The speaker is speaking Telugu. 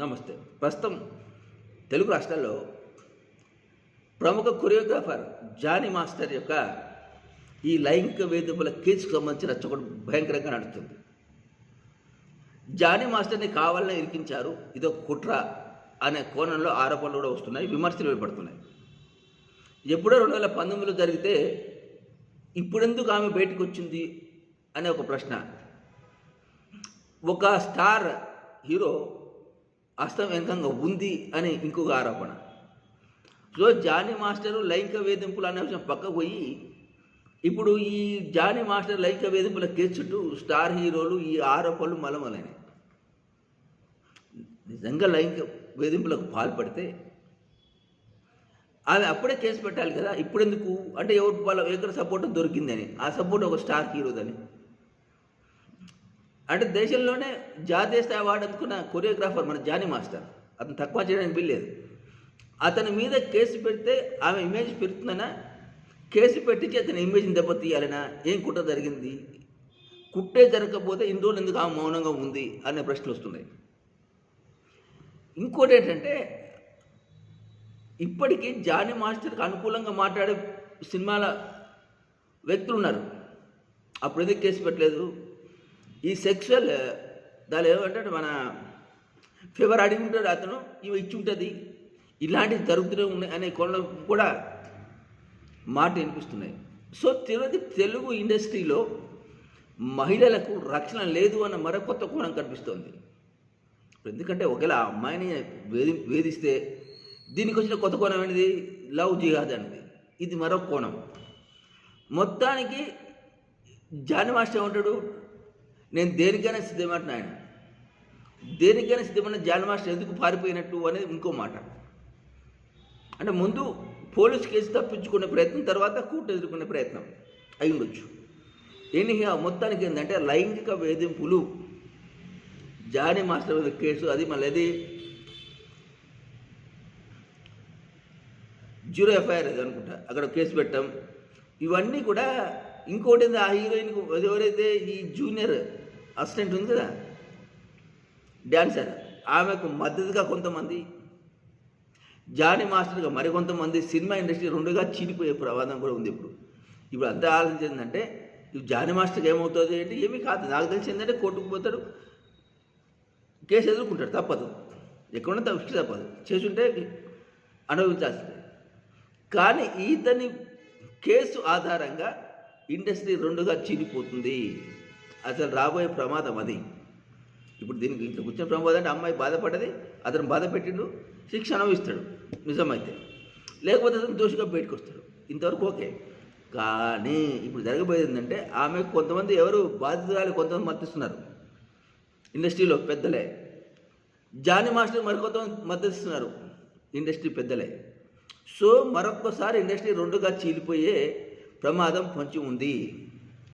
నమస్తే. ప్రస్తుతం తెలుగు రాష్ట్రాల్లో ప్రముఖ కొరియోగ్రాఫర్ జానీ మాస్టర్ యొక్క ఈ లైంగిక వేధింపుల కేసుకు సంబంధించిన రచ్చ భయంకరంగా నడుస్తుంది. జానీ మాస్టర్ని కావాలని ఇరికించారు. ఇది ఒక కుట్ర అనే కోణంలో ఆరోపణలు కూడా వస్తున్నాయి విమర్శలు ఏర్పడుతున్నాయి ఎప్పుడో రెండు వేల పంతొమ్మిదిలో జరిగితే ఇప్పుడెందుకు ఆమె బయటకు వచ్చింది అనే ఒక ప్రశ్న. ఒక స్టార్ హీరో అస్తవ్యంకంగా ఉంది అని ఇంకొక ఆరోపణ. సో జానీ మాస్టరు లైంగిక వేధింపులు అనే విషయం పక్కకు పోయి ఇప్పుడు ఈ జానీ మాస్టర్ లైంగిక వేధింపుల కేసు చుట్టూ స్టార్ హీరోలు ఈ ఆరోపణలు మలమలైనవి నిజంగా లైంగిక వేధింపులకు పాల్పడితే ఆమె అప్పుడే కేసు పెట్టాలి కదా ఇప్పుడెందుకు అంటే ఎవరు వాళ్ళ ఎక్కడ సపోర్ట్ దొరికిందని. ఆ సపోర్ట్ ఒక స్టార్ హీరోదని. అంటే దేశంలోనే జాతీయ స్థాయి అవార్డు అందుకున్న కొరియోగ్రాఫర్ మన జానీ మాస్టర్. అతను తక్కువ చేయడానికి వీల్లేదు. అతని మీద కేసు పెడితే ఆమె ఇమేజ్ పెరుగుతుందనా కేసు పెట్టించి అతని ఇమేజ్ని దెబ్బతీయాలనా ఏం కుట్ర జరిగింది? కుట్టే జరగకపోతే ఇన్ని రోజులు ఎందుకు ఆమె మౌనంగా ఉంది అనే ప్రశ్నలు వస్తున్నాయి. ఇంకోటి ఏంటంటే ఇప్పటికీ జానీ మాస్టర్కి అనుకూలంగా మాట్లాడే సినిమాల వ్యక్తులు ఉన్నారు. అప్పుడు ఎందుకు కేసు పెట్టలేదు? ఈ సెక్షువల్ దాని ఏమంటాడు మన ఫీవర్ అడిగి ఉంటాడు అతను ఇవి ఇచ్చి ఉంటుంది. ఇలాంటివి జరుగుతూనే ఉన్నాయి అనే కోణంలో కూడా మాట వినిపిస్తున్నాయి. సో తిరుపతి తెలుగు ఇండస్ట్రీలో మహిళలకు రక్షణ లేదు అన్న మరో కొత్త కోణం కనిపిస్తోంది. ఎందుకంటే ఒకవేళ ఆ అమ్మాయిని వేధి వేధిస్తే దీనికి వచ్చిన కొత్త కోణం ఏంటిది? లవ్ జిహాద్ అనేది ఇది మరో కోణం. మొత్తానికి జాని మాస్టర్ ఏమంటాడు? నేను దేనికైనా సిద్ధమంటున్నా ఆయన. దేనికైనా సిద్ధమైన జాన్ మాస్టర్ ఎందుకు పారిపోయినట్టు అనేది ఇంకో మాట. అంటే ముందు పోలీస్ కేసు తప్పించుకునే ప్రయత్నం తర్వాత కోర్టు ఎదుర్కొనే ప్రయత్నం అయి ఉండొచ్చు. ఎన్ని మొత్తానికి ఏంటంటే లైంగిక వేధింపులు జానీ మాస్టర్ మీద కేసు అది మళ్ళీ అది జీరో ఎఫ్ఐఆర్ అది అనుకుంటా. అక్కడ కేసు పెట్టాం. ఇవన్నీ కూడా ఇంకోటి ఆ హీరోయిన్ ఎవరైతే ఈ జూనియర్ అసిస్టెంట్ ఉంది కదా? డ్యాన్సర్ ఆమెకు మద్దతుగా కొంతమంది జానీ మాస్టర్గా మరికొంతమంది సినిమా ఇండస్ట్రీ రెండుగా చీలిపోయే ప్రమాదం కూడా ఉంది ఇప్పుడు. ఇప్పుడు అంతా ఆలోచించిందంటే ఇప్పుడు జానీ మాస్టర్కి ఏమవుతుంది అంటే ఏమీ కాదు. నాకు తెలిసి ఏంటంటే కోర్టుకు పోతాడు కేసు ఎదుర్కొంటాడు తప్పదు. ఎక్కడున్నా తప్పించి తప్పదు. చేసుంటే అనుభవించాల్సిందే. కానీ ఇతని కేసు ఆధారంగా ఇండస్ట్రీ రెండుగా చీలిపోతుంది. అసలు రాబోయే ప్రమాదం అది. ఇప్పుడు దీనికి ఇంత కూర్చొని ప్రమాదం అంటే అమ్మాయి బాధపడ్డది అతను బాధ పెట్టిండు శిక్ష అనుభవిస్తాడు. నిజమైతే. లేకపోతే అతను దోషిగా బయటకు వస్తాడు. ఇంతవరకు ఓకే. కానీ ఇప్పుడు జరగబోయేది ఏంటంటే ఆమె కొంతమంది ఎవరు బాధితురాలు కొంతమంది మద్దతిస్తున్నారు ఇండస్ట్రీలో పెద్దలే. జానీ మాస్టర్ మరికొంతమంది మద్దతిస్తున్నారు ఇండస్ట్రీ పెద్దలే. సో మరొక్కసారి ఇండస్ట్రీ రెండుగా చీలిపోయే ప్రమాదం పొంచి ఉంది.